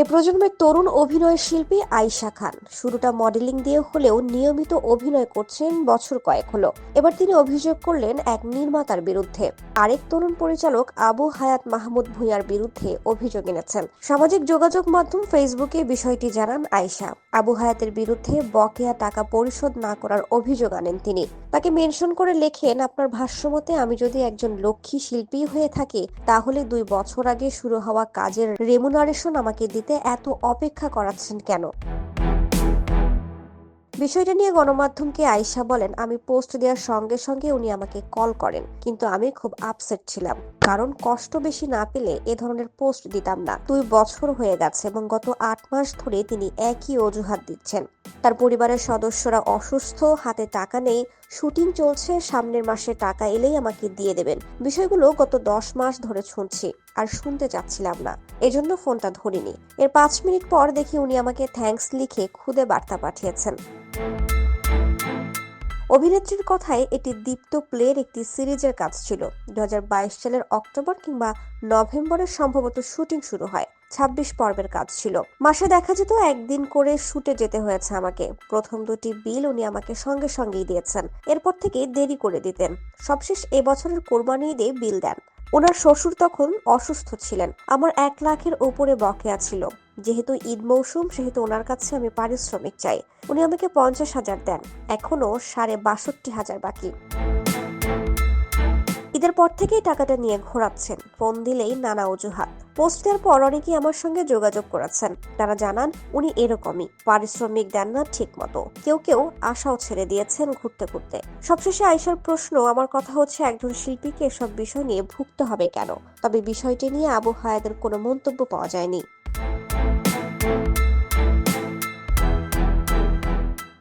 এ প্রজন্মের তরুণ অভিনয় শিল্পী আয়শা খান। শুরুটা মডেলিং দিয়ে হলেও নিয়মিত অভিনয় করছেন বছর কয়েক হলো। এবার তিনি অভিযোগ করলেন এক নির্মাতার বিরুদ্ধে। আরেক তরুণ পরিচালক আবু হায়াত মাহমুদ ভূঁইয়ার বিরুদ্ধে অভিযোগ এনেছেন। সামাজিক যোগাযোগ মাধ্যম ফেসবুকে বিষয়টি জানান আয়শা। আবু হায়াতের বিরুদ্ধে বকেয়া টাকা পরিশোধ না করার অভিযোগ আনেন তিনি। তাকে মেনশন করে লেখেন, আপনার ভাষ্যমতে আমি যদি একজন লক্ষ্মী শিল্পী হয়ে থাকি, তাহলে দুই বছর আগে শুরু হওয়া কাজের রেমুনারেশন আমাকে দিতে এত অপেক্ষা করাচ্ছেন কেন? বিষয়টা নিয়ে গণমাধ্যমকে আয়শা বলেন, আমি পোস্ট দেওয়ার সঙ্গে সঙ্গে উনি আমাকে কল করেন, কিন্তু আমি খুব আপসেট ছিলাম। কারণ কষ্ট বেশি না পেলে এ ধরনের পোস্ট দিতাম না। দুই বছর হয়ে গেছে এবং গত আট মাস ধরে তিনি একই অজুহাত দিচ্ছেন। তার পরিবারের সদস্যরা অসুস্থ, হাতে টাকা নেই, শুটিং চলছে, সামনের মাসে টাকা এলেই আমাকে দিয়ে দেবেন। বিষয়গুলো গত দশ মাস ধরে শুনছি। আর শুনতে চাচ্ছিলাম না। এজন্য ফোনটা ধরিনি। এর পাঁচ মিনিট পর দেখি উনি আমাকে থ্যাঙ্কস লিখে খুদে বার্তা পাঠিয়েছেন। অভিনেত্রীর কথায় এটি দীপ্ত প্লের একটি সিরিজের কাজ ছিল। দু হাজার বাইশ সালের অক্টোবর কিংবা নভেম্বরে সম্ভবত শুটিং শুরু হয়। ছাব্বিশ পর্বের কাজ ছিল। মাসে দেখা যেত একদিন করে শুটে যেতে হয়েছে আমাকে। প্রথম দুটি বিল উনি আমাকে সঙ্গে সঙ্গেই দিয়েছেন। এরপর থেকে দেরি করে দিতেন। সবশেষ এবছরের কোরবানি ঈদে বিল দেন। ওনার শ্বশুর তখন অসুস্থ ছিলেন। আমার এক লাখের ওপরে বকেয়া ছিল। যেহেতু ঈদ মৌসুম, সেহেতু ওনার কাছে আমি পারিশ্রমিক চাই। উনি আমাকে পঞ্চাশ হাজার দেন। এখনও সাড়ে বাষট্টি হাজার বাকি। ঈদের পর থেকেই টাকাটা নিয়ে ঘোরাচ্ছেন। ফোন দিলেই নানা অজুহাত। পোস্ট দেওয়ার পর অনেকেই আমার সঙ্গে যোগাযোগ করেছেন। তারা জানান, উনি এরকমই। পারিশ্রমিক দেন না ঠিক মতো কেউ কেউ আশাও ছেড়ে দিয়েছেন ঘুরতে ঘুরতে। সবশেষে আয়সার প্রশ্ন, আমার কথা হচ্ছে একজন শিল্পীকে এসব বিষয় নিয়ে ভুগতে হবে কেন? তবে বিষয়টি নিয়ে আবু হায়াদের কোনো মন্তব্য পাওয়া যায়নি।